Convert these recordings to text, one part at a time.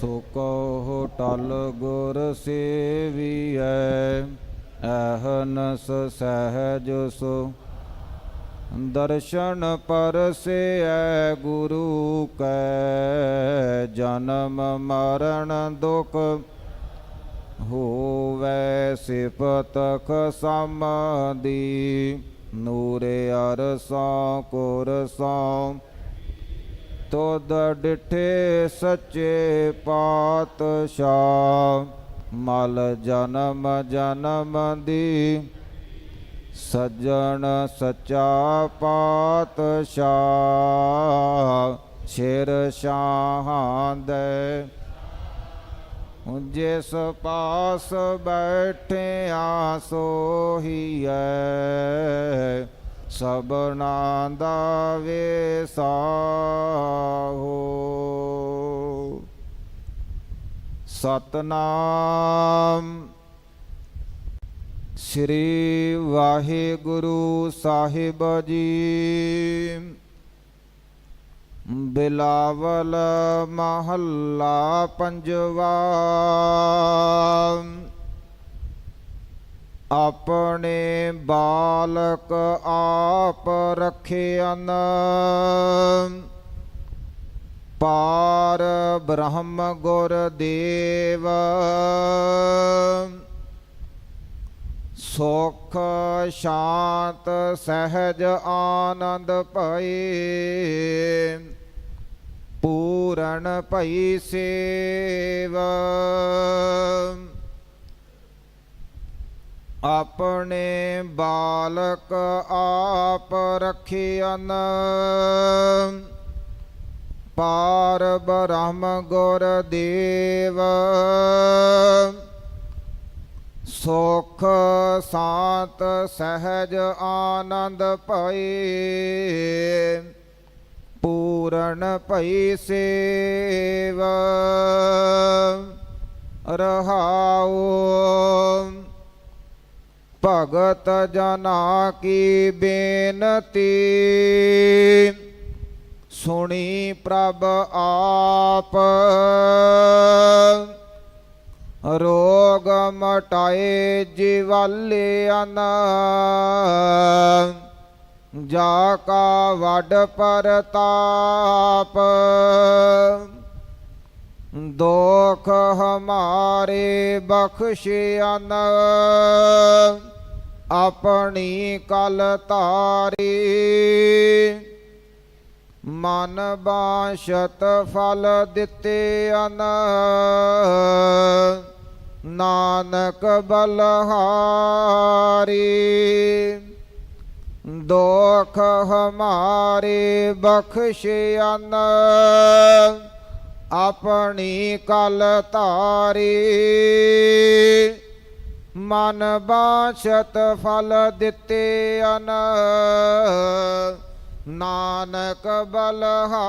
ਸੋ ਕਹੋ ਟਲ ਗੁਰ ਸੇਵੀਐ, ਅਹਨਸ ਸਹਿਜ ਸੋ। ਦਰਸ਼ਨ ਪਰਸੇਐ ਗੁਰੂ ਕੈ, ਜਨਮ ਮਰਨ ਦੁਖ ਹੋਵੈ ਸਿਫਤ ਖਸਮਦੀ ਨੂਰੇ ਅਰਸਾਂ ਕੁਰਸਾਂ ਤੋਦ ਡਿਠੇ ਸੱਚੇ ਪਾਤਸ਼ਾਹ, ਮਲ ਜਨਮ ਜਨਮ ਦੀ। ਸੱਜਣ ਸੱਚਾ ਪਾਤਸ਼ਾਹ, ਸ਼ੇਰ ਸ਼ਾਹਾਂ ਦੇ। ਜਿਸ ਪਾਸ ਬੈਠਿਆ ਸੋਹੀਐ ਸਭਨਾ ਦਾ ਵੇਸਾ ਹੋ ਸਤਨਾਮ ਸ੍ਰੀ ਵਾਹਿਗੁਰੂ ਸਾਹਿਬ ਜੀ। ਬਿਲਾਵਲ ਮਹੱਲਾ ਪੰਜਵਾ। ਆਪਣੇ ਬਾਲਕ ਆਪ ਰਖਿਆਨ ਪਾਰ ਬ੍ਰਹਮ ਗੁਰ ਦੇਵ। ਸੁਖ ਸ਼ਾਂਤ ਸਹਿਜ ਆਨੰਦ ਭਏ। ਪੂਰਨ ਭਈ ਸੇਵ। ਆਪਣੇ ਬਾਲਕ ਆਪ ਰਖਿਆਨ ਪਾਰ ਬ੍ਰਹਮ ਗੁਰ ਦੇਵ। ਸੁਖ ਸਾਤ ਸਹਿਜ ਆਨੰਦ ਭਏ ਪੂਰਨ ਭਈ ਸੇਵ। ਰਹਾਉ ਭਗਤ ਜਨਾ ਕੀ ਬੇਨਤੀ? ਸੁਣੀ ਪ੍ਰਭ ਆਪ। ਰੋਗ ਮਟਾਏ ਜਿਵਾਲਿਆਨ ਜਾ ਕਾ ਵੱਡ ਪਰਤਾਪ। ਦੋਖ ਹਮਾਰੇ ਬਖਸ਼ਿਆਨ ਆਪਣੀ ਕਲ ਤਾਰੀ ਮਨ ਬਾਸ਼ਤ ਫਲ ਦਿੱਤੇ ਅਨ। ਨਾਨਕ ਬਲਹਾਰੀ। ਦੋਖ ਹਮਾਰੇ ਬਖਸ਼ਿਆਨ ਆਪਣੀ ਕਲ ਤਾਰੀ ਮਨ ਬਾਸ਼ਤ ਫਲ ਦਿੱਤੇ ਅਨ। ਨਾਨਕ ਬਲਹਾਰੀ।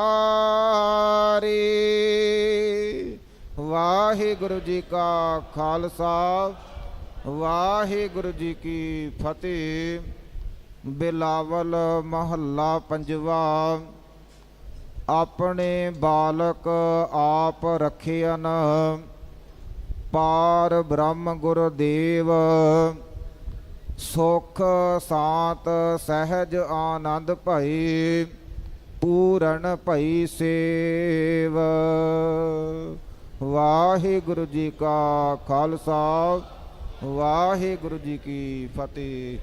ਵਾਹਿਗੁਰੂ ਜੀ ਕਾ ਖਾਲਸਾ, ਵਾਹਿਗੁਰੂ ਜੀ ਕੀ ਫਤਿਹ। ਬਿਲਾਵਲ ਮਹੱਲਾ ਪੰਜਵਾ, ਆਪਣੇ ਬਾਲਕ ਆਪ ਰਖਿਆਨ ਪਾਰ ਬ੍ਰਹਮ ਗੁਰ ਦੇਵ, ਸੁਖ ਸਾਤ ਸਹਿਜ ਆਨੰਦ ਭਈ, ਪੂਰਨ ਭਈ ਸੇਵ। ਵਾਹਿਗੁਰੂ ਜੀ ਕਾ ਖਾਲਸਾ, ਵਾਹਿਗੁਰੂ ਜੀ ਕੀ ਫਤਿਹ।